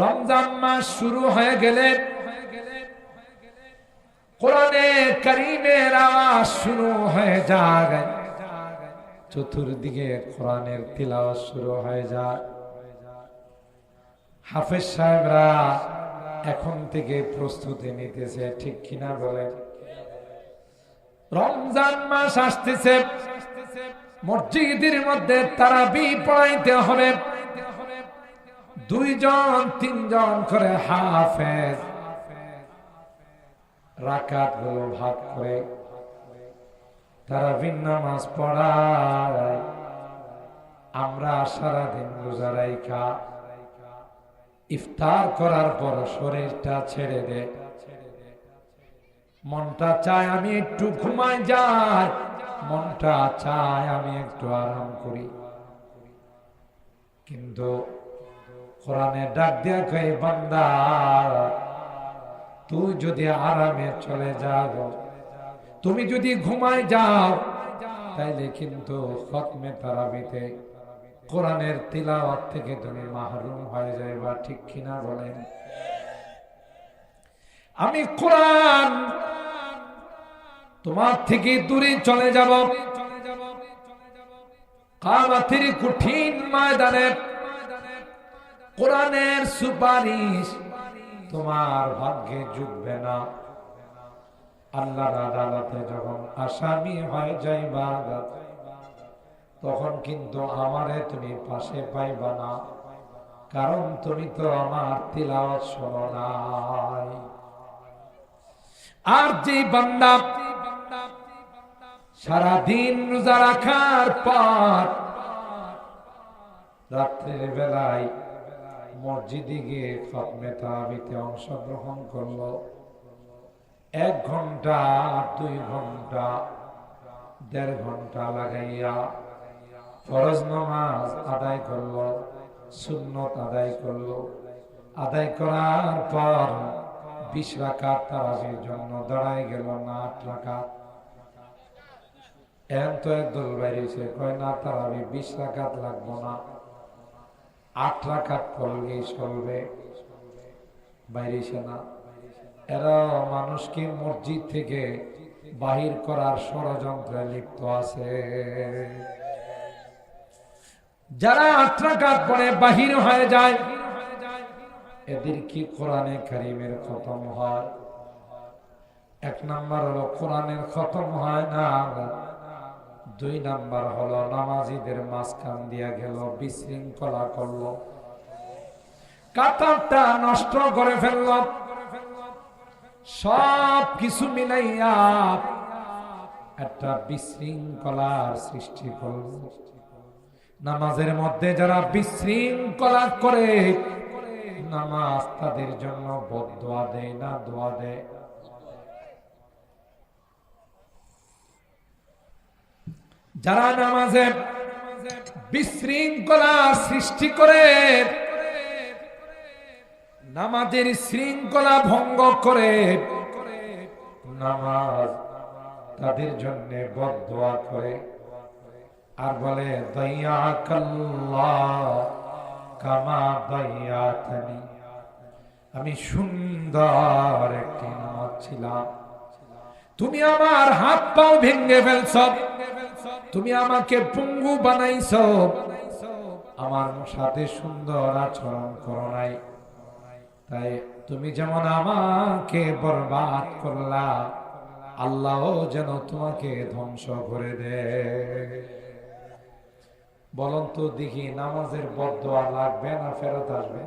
রমজান মাস শুরু হয়ে গেলে কোরআনে করিমের আওয়াজ শুরু হয়ে যায়। চতুর্দিকে কোরআনের তিলাওয়াত শুরু হয়ে যায়। হাফেজ সাহেবরা এখন থেকে প্রস্তুতি নিতেছে, ঠিক কিনা বলেন? রমজান মাস আসতেছে, মসজিদের মধ্যে তারাবি পড়াইতে হবে। দুইজন, তিনজন করে হাফেজ। রাকাতগুলো ভাগ করে তারা ভিন্ন নামাজ পড়ায়। আমরা সারাদিন রোজা রাইখা ইফতার করার পর শরীরটা ছেড়ে দে। মনটা চায় আমি একটু ঘুমাই যাই। মনটা চায় আমি একটু আরাম করি। কিন্তু কোরআনে ডাক দিয়া কই বান্দা, তুই যদি আরামে চলে যাও, তুমি যদি ঘুমায় যাও, তাইলে কিন্তু খতমে তারাবিতে কোরআনের তিলাওয়াত থেকে তুমি মাহরুম হয়ে যাইবা। ঠিক কিনা বলেন? আমি কোরআন তোমার থেকে দূরে চলে যাব। কামাতির কঠিন ময়দানে কোরআনের সুপারিশ। তোমার ভাগ্যে জুটবে না। আল্লাহর আদালতে যখন আসামি হয়ে যাইবা, তখন কিন্তু আমারে তুমি পাশে পাইবা না। কারণ তুমি তো আমার তিলাওয়াত শোনো নাই। আর যে বান্দা সারাদিন রোজা রাখার পর রাত্রের বেলায় মসজিদে গিয়ে খতমে তাবিতে অংশগ্রহণ করল। এক ঘণ্টা দুই ঘণ্টা, দেড় ঘণ্টা লাগাইয়া ফরজ নামাজ আদায় করল, সুন্নত আদায় করল। আদায় করার পর বিশ রাকাত তারাবির জন্য দাঁড়ায় গেল না, আট রাকাত। এন তো একদল বাইরেছে কয়, না তারাবি, বিশ রাকাত লাগবো না। আট রাকাত পড়লেই চলবে। বাইরেছে না। এরা মানুষকে মসজিদ থেকে বাহির করার ষড়যন্ত্রে লিপ্ত আছে। যারা আট রাকাত পরে বাহির হয়ে যায়, এদের কি কোরআনে কারিমের খতম হয়? এক নাম্বার হলো কোরআনের খতম হয় না। দুই নাম্বার হলো নামাজিদের মাঝখান দিয়া গেল, বিশৃঙ্খলা করল। কাতারটা নষ্ট করে ফেলল। সব কিছু মিলাইয়া একটা বিশৃঙ্খলার সৃষ্টি করল। নামাজের মধ্যে যারা বিশৃঙ্খলা করে, নামাজ তাদের জন্য বদোয়া দেয় না দোয়া দেয়। যারা নামাজে বিশৃঙ্খলা সৃষ্টি করে, নামাজের শৃঙ্খলা ভঙ্গ করে, নামাজ তাদের জন্য বদোয়া করে। আর বলে দইয়া কাল্লা কামা দইয়াতানি আমি সুন্দর একটি নামাজ ছিলাম। তুমি আমার হাত পাও ভেঙে ফেলছ। তুমি আমাকে পুঙ্গু বানাইছ। আমার সাথে সুন্দর আচরণ করো নাই। তাই তুমি যেমন আমাকে বরবাদ করলা আল্লাহ যেন তোমাকে ধ্বংস করে দে। বলুন তো দেখি, নামাজের বদোয়া লাগবে না ফেরত আসবে?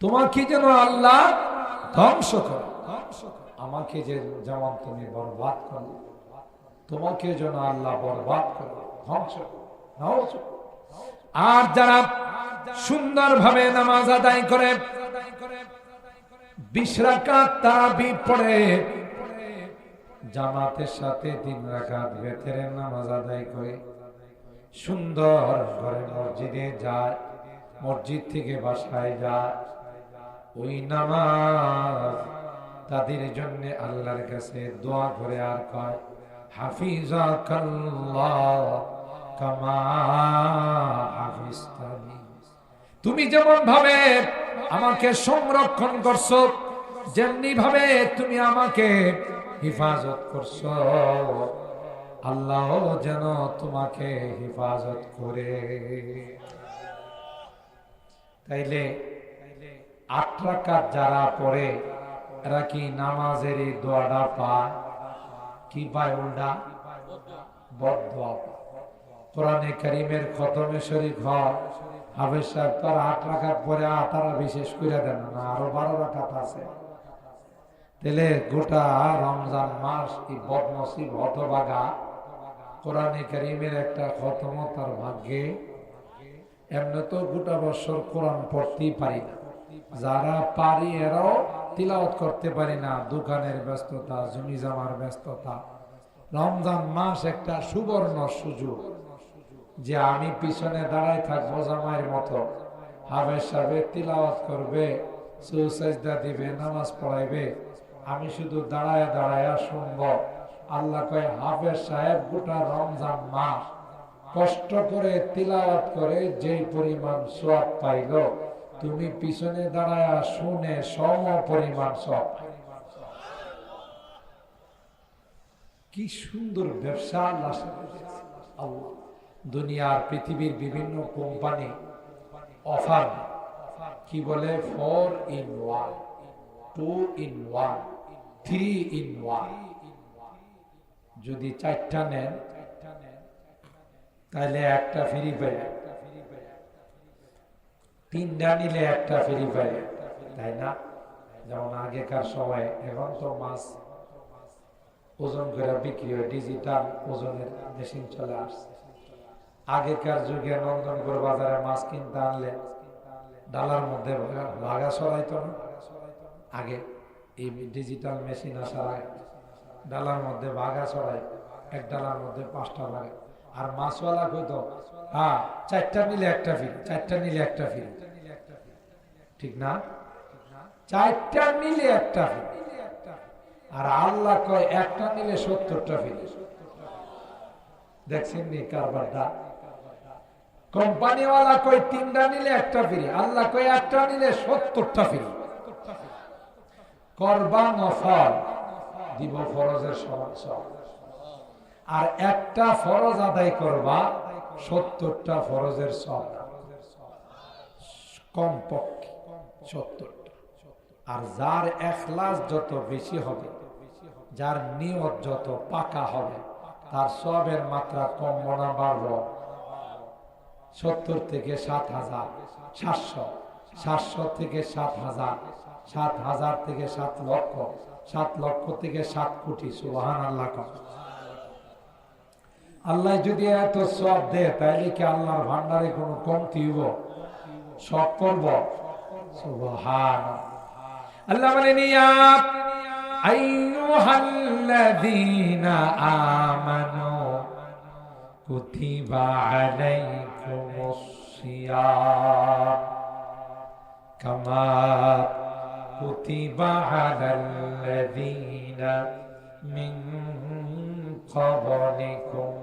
তোমাকে যেন আল্লাহ ধ্বংস করে। আমাকে যে যেমন তুমি বরবাদ করো তোমাকে যেন আল্লাহ বরবাদ করে, ধ্বংস আর যারা সুন্দরভাবে নামাজ আদায় করে বিশ্রাকাত জামাতের সাথে তিন রাকাত বেতের নামাজ আদায় করে, সুন্দর ঘরে মসজিদে যায়, মসজিদ থেকে বাসায় যায়, ওই নামাজ তাদের জন্য আল্লাহর কাছে দোয়া করে আর কয় হাফিজাকাল্লাহ কামা হাফিজতানি। তুমি যেমন ভাবে আমাকে সংরক্ষণ করছ যেমনি ভাবে তুমি আমাকে হেফাজত করছ আল্লাহ যেন তোমাকে হেফাজত করে। তাইলে আট রাকাত যারা পড়ে, এরা কি নামাজের এই দোয়াটা পায়? কি করিমের হাফেজ সাহেব আট রাখাত পরে আটারা বিশেষ করে দেন না, আরও বারো রাখাত আছে। তাহলে গোটা রমজান মাস এই বদনসিব হতবাগা কোরআনে করিমের একটা খতম তার ভাগ্যে। এমনি তো গোটা বছর কোরআন পড়তেই পারি না। যারা পারি এরাও তিলাওয়াত করতে পারি না, দোকানের ব্যস্ততা, জমি জামার ব্যস্ততা। রমজান মাস একটা সুবর্ণ সুযোগ, যে আমি পিছনে দাঁড়ায় থাকব জামাইয়ের মতো। হাবের সাহেব তিলাওয়াত করবে সুসাজদা দিবে, নামাজ পড়াইবে। আমি শুধু দাঁড়ায় দাঁড়ায় শুনব। আল্লাহ কয় হাফেজ সাহেব, গোটা রমজান মাস কষ্ট করে তিলাওয়াত করে যেই পরিমাণ সোয়াব পাইল তুমি পিছনে দাঁড়ায় শুনে সম পরিমাণ সব কি সুন্দর ব্যবসা দুনিয়ার পৃথিবীর বিভিন্ন কোম্পানি অফার, কি বলে? Four in one two in one three in one যদি চারটা নেন তাহলে একটা ফ্রি পাই তিনটা নিলে একটা ফ্রি পাই তাই না? যেমন আগেকার সময়, এখন তো মাছ ওজন করে বিক্রি হয় ডিজিটাল ওজনের মেশিন চলে আসছে। আগেকার যুগে নন্দনপুর বাজারে মাছ কিনতে আনলে ডালার মধ্যে লাগা সরাইতো না। আগে এই ডিজিটাল মেশিন আসার আগে ডালার মধ্যে বাঘা ছড়াই এক ডালার মধ্যে পাঁচটা লাগে আর মাছওয়ালা কইতো হ্যাঁ চারটা নিলে একটা ফিল চারটা নিলে একটা ফিল ঠিক না? চারটা নিলে একটা আর আল্লাহ কয় একটা নিলে সত্তরটা ফিল দেখছেন নি কারবারটা? কোম্পানিওয়ালা কই তিনটা নিলে একটা ফ্রি আল্লাহ কই একটা নিলে সত্তরটা ফ্রি করবা নফল দিব ফরজের সমান আর একটা ফরজ আদায় করবা সত্তরটা ফরজের সব। কমপক্ষে। আর যার এখলাস যত বেশি হবে, যার নিয়ত যত পাকা হবে, তার সবের মাত্রা কম মনা বাড়ব। সত্তর থেকে সাত হাজার, সাতশো সাতশো থেকে সাত হাজার সাত হাজার থেকে সাত লক্ষ সাত লক্ষ থেকে সাত কোটি সুবাহান আল্লাহ। আল্লাহ যদি এত সব দেয়, তাইলে কি আল্লাহর ভান্ডারে কোনো কমতি হইব? সব করব? আল্লাহ বলেন ইয়া আইয়ুহাল্লাযীনা আমানু কুতিবা আলাইকুমুস সিয়াম কামা কুতিবা আলাল্লাযীনা মিন قبلكم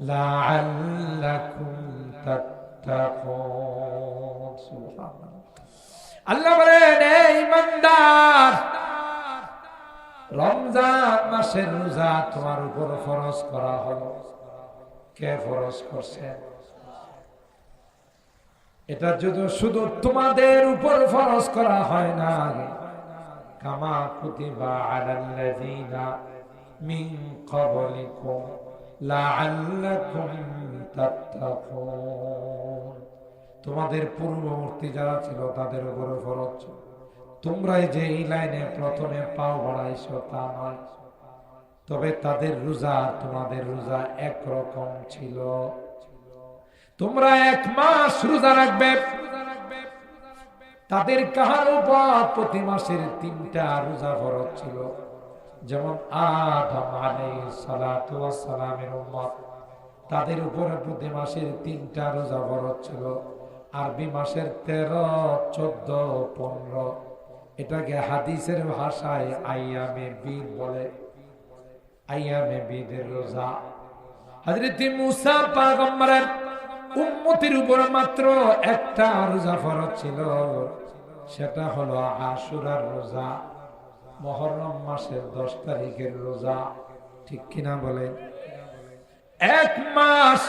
لعلكم تتقون سبحان الله আল্লাহ বলেন ইমানদার, রমজান মাসের রোজা তোমার উপর ফরজ করা হলো। কে ফরজ করছে? এটা যদি শুধু তোমাদের উপর ফরজ করা হয় না কামা কুতিবা আলাল্লাযীনা মিন ক্বাবলিকুম লাআল্লাকুম তাত্তাকুন। তোমাদের পূর্ববর্তী যারা ছিল, তাদের উপরে ফরজ। তোমরাই যে এই লাইনে প্রথমে পাও বাড়াইছো, তা নয়। তবে তাদের রোজা তোমাদের রোজা একরকম ছিল। তোমরা এক মাস রোজা রাখবে। তাদের কাহার উপর প্রতি মাসের তিনটা রোজা ফরজ ছিল। যেমন আদম সালামের উম্মত, তাদের উপরে প্রতি মাসের তিনটা রোজা ফরজ ছিল। আরবি মাসের তেরো, চোদ্দ, পনেরো। এটাকে হাদিসের ভাষায় আইয়ামে বীর বলে। আইয়ামে বীদের রোজা। হযরত মুসা পয়গম্বরের উম্মতির উপর মাত্র একটা রোজা ফরজ ছিল। সেটা হলো আশুরার রোজা। মহরম মাসের দশ তারিখের রোজা। ঠিক কিনা বলে এক মাস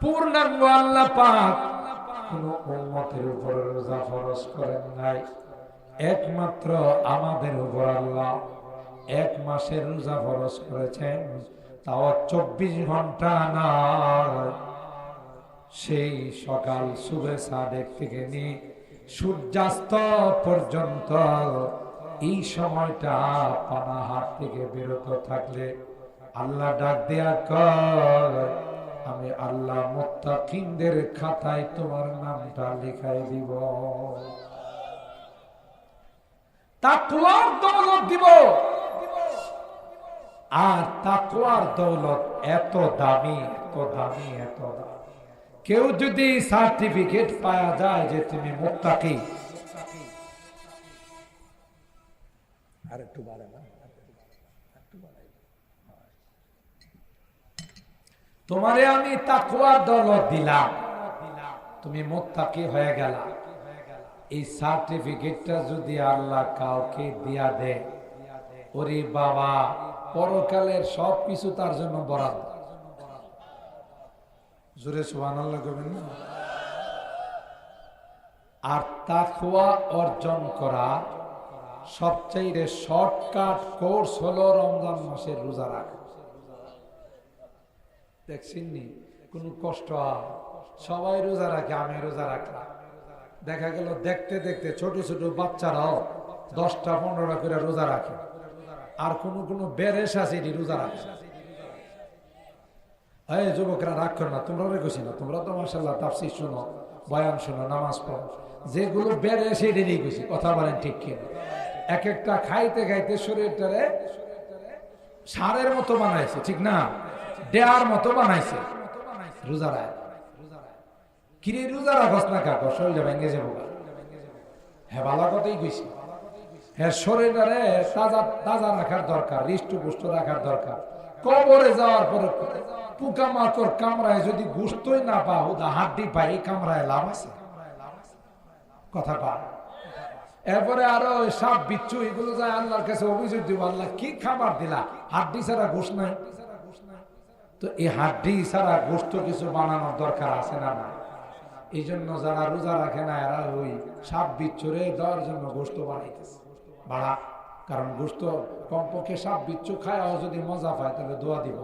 পূর্ণাঙ্গ আল্লাহ পাক কোন উম্মতের উপর রোজা ফরজ করেন নাই। একমাত্র আমাদের উপর আল্লাহ এক মাসের রোজা ফরজ করেছেন, তাও চব্বিশ ঘণ্টা নয় সেই সকাল শুভে সাদেক থেকে সূর্যাস্ত পর্যন্ত এই সময়টা পানাহাট থেকে বিরত থাকলে আল্লাহ ডাক দেয়া কর। আমি আল্লাহ মোত্তাকিনদের খাতায় তোমার নামটা লিখাই দিব। তাকুয়ার দৌলত দিব। আর তাকুয়ার দৌলত এত দামি এত দামি এত দামি। কেউ যদি সার্টিফিকেট পাওয়া যায় যে তুমি মুক্তাকি আর একটু বাড়ে না তোমারে আমি তাকুয়ার দৌলত দিলাম। তুমি মুক্তাকি হয়ে গেলা। এই সার্টিফিকেটটা যদি আল্লাহ কাউকে দিয়া দেয়, ওরে বাবা, পরকালের সব কিছু তার জন্য বরাদ্দ। জোরে সুবান আল্লাহ করবেন না? আর তাকুয়া অর্জন করা সবচাইতে শর্টকাট কোর্স হলো রমজান মাসের রোজা রাখা। কোন কষ্ট আর? সবাই রোজা রাখে, আমি রোজা রাখলাম। দেখা গেল দেখতে দেখতে ছোট ছোট বাচ্চারাও দশটা পনেরোটা করে রোজা রাখে। আর কোন কোন রোজা রাখে। এই যুবকরা, রাগ না, তোমরা রেখেছি না, তোমরা তো মাসাল্লাহ তাফসি শোনো, বয়ান শোনো, নামাজ পড়ো। যেগুলো বেড়ে সেটি গেছি কথা বলেন ঠিক কি এক একটা খাইতে খাইতে শরীরটারে সারের মতো বানাইছে, ঠিক না? দেয়ার মতো বানাইছে। রোজা রায়। কিরে রোজা রাখস না কাকো? শরীরটা ভেঙে যাব হ্যাঁ ভালো কথাই কইছি। হ্যাঁ শরীরটারে তাজা তাজা রাখার দরকার হৃষ্ট পুষ্ট রাখার দরকার। কবরে যাওয়ার পরে পোকা মাকড় কামড়ায় যদি গুস্তই না পাও দা হাড্ডি পাই কামড়ায় লাভ আছে? কথা পায় এরপরে আরও সাপ বিচ্ছু, এগুলো যায় আল্লাহর কাছে অভিযোগ দিব। আল্লাহ কি খাবার দিলা? হাড্ডি ছাড়া ঘুষ নাই। তো এই হাড্ডি ছাড়া গোস্ত কিছু বানানোর দরকার আছে না না এই জন্য যারা রোজা রাখে না, এরা ওই সাপ বিচ্ছুরে দেওয়ার জন্য গোস্ত বানাইতেছে। বাড়া, কারণ গোস্ত কমপক্ষে সাপ বিচ্ছু খায়ও যদি মজা পায়, তাহলে দোয়া দিব।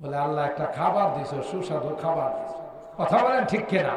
বলে, আল্লাহ একটা খাবার দিছ, সুস্বাদু খাবার কথা বলেন ঠিক কিনা?